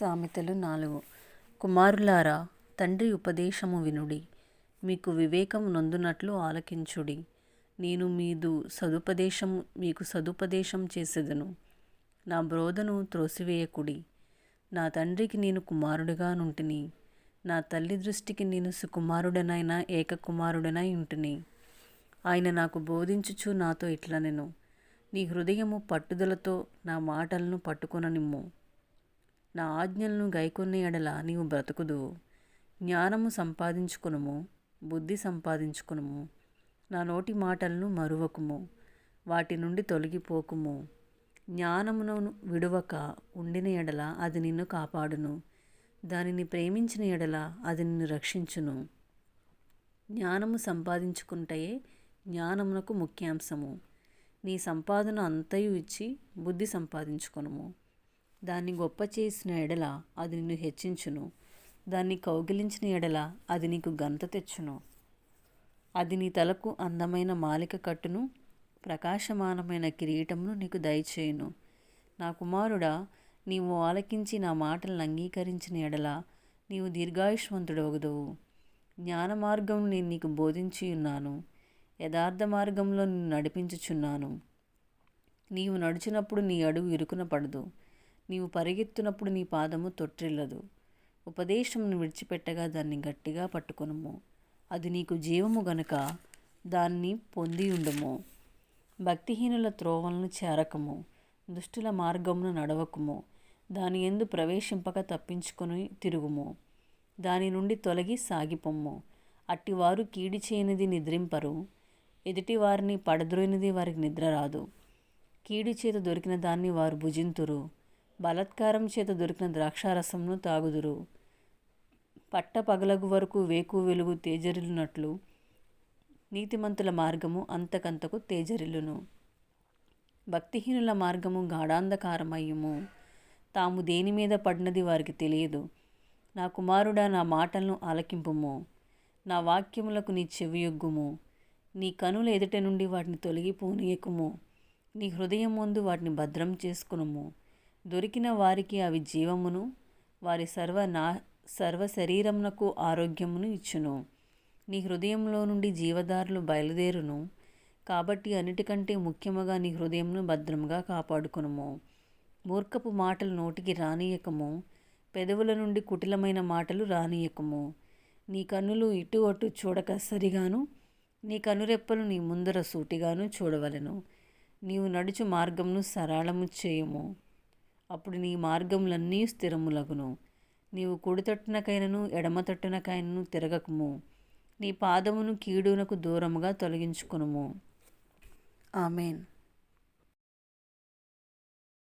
సామెతలు నాలుగు. కుమారులారా తండ్రి ఉపదేశము వినుడి. మీకు వివేకం నొందునట్లు ఆలకించుడి. నేను మీదు సదుపదేశం మీకు సదుపదేశం చేసేదను. నా బ్రోధను త్రోసివేయకుడి. నా తండ్రికి నేను కుమారుడిగా నుంటిని. నా తల్లి దృష్టికి నేను సుకుమారుడనైనా ఏక కుమారుడనై ఉంటిని. ఆయన నాకు బోధించుచు నాతో ఇట్లనెను. నీ హృదయము పట్టుదలతో నా మాటలను పట్టుకొననిమ్ము. నా ఆజ్ఞలను గైకొన్న ఎడల నీవు బ్రతుకుదు. జ్ఞానము సంపాదించుకునుము బుద్ధి సంపాదించుకునుము. నా నోటి మాటలను మరువకుము వాటి నుండి తొలగిపోకుము. జ్ఞానమును విడువక ఉండిన ఎడల అది నిన్ను కాపాడును. దానిని ప్రేమించిన ఎడల అది నిన్ను రక్షించును. జ్ఞానము సంపాదించుకుంటయే జ్ఞానమునకు ముఖ్యాంశము. నీ సంపాదన అంతయు ఇచ్చి బుద్ధి సంపాదించుకునుము. దాన్ని గొప్ప చేసిన ఎడల అది నిన్ను హెచ్చించును. దాన్ని కౌగిలించిన ఎడల అది నీకు గంత తెచ్చును. అది నీ తలకు అందమైన మాలిక కట్టును ప్రకాశమానమైన కిరీటమును నీకు దయచేయును. నా కుమారుడా నీవు ఆలకించి నా మాటలను అంగీకరించిన ఎడల నీవు దీర్ఘాయుష్మంతుడవగదువు జ్ఞాన మార్గం నేను నీకు బోధించి ఉన్నాను. యథార్థ మార్గంలో నిన్ను నడిపించుచున్నాను. నీవు నడిచినప్పుడు నీ అడుగు ఇరుకున పడదు. నీవు పరిగెత్తునప్పుడు నీ పాదము తొట్టిల్లదు. ఉపదేశమును విడిచిపెట్టగా దాన్ని గట్టిగా పట్టుకొనుము. అది నీకు జీవము గనుక దాన్ని పొంది ఉండము. భక్తిహీనుల త్రోవలను చేరకము. దుష్టుల మార్గమును నడవకుము. దాని ఎందు ప్రవేశింపక తప్పించుకొని తిరుగుము. దాని నుండి తొలగి సాగిపొమ్ము. అట్టివారు కీడి చేయనిది నిద్రింపరు. ఎదుటి వారిని పడద్రోయినది వారికి నిద్ర రాదు. కీడి చేత దొరికిన దాన్ని వారు భుజింతురు. బలత్కారం చేత దొరికిన ద్రాక్షారసంను తాగుదురు. పట్ట పగలగు వరకు వేకు వెలుగు తేజరిల్లునట్లు నీతిమంతుల మార్గము అంతకంతకు తేజరిల్లును. భక్తిహీనుల మార్గము గాఢాంధకారమయ్యము. తాము దేని మీద పడినది వారికి తెలియదు. నా కుమారుడా నా మాటలను ఆలకింపుము. నా వాక్యములకు నీ చెవియొగ్గుము. నీ కనుల ఎదుట నుండి వాటిని తొలగిపోనీయకుము. నీ హృదయం ముందు వాటిని భద్రం చేసుకునుము. దొరికిన వారికి అవి జీవమును వారి సర్వ నా సర్వ శరీరమునకు ఆరోగ్యమును ఇచ్చును. నీ హృదయంలో నుండి జీవదారులు బయలుదేరును. కాబట్టి అన్నిటికంటే ముఖ్యముగా నీ హృదయంను భద్రంగా కాపాడుకునుము. మూర్ఖపు మాటలు నోటికి రానియకము పెదవుల నుండి కుటిలమైన మాటలు రానియకము నీ కన్నులు ఇటు అటు చూడక సరిగాను. నీ కనురెప్పలు నీ ముందర సూటిగాను చూడవలెను. నీవు నడుచు మార్గమును సరళము చేయము. అప్పుడు నీ మార్గములన్నీ స్థిరములగును. నీవు కుడి తట్టునకైనను ఎడమ తట్టునకైనను తిరగకము. నీ పాదమును కీడునకు దూరముగా తొలగించుకునుము. ఆమెన్.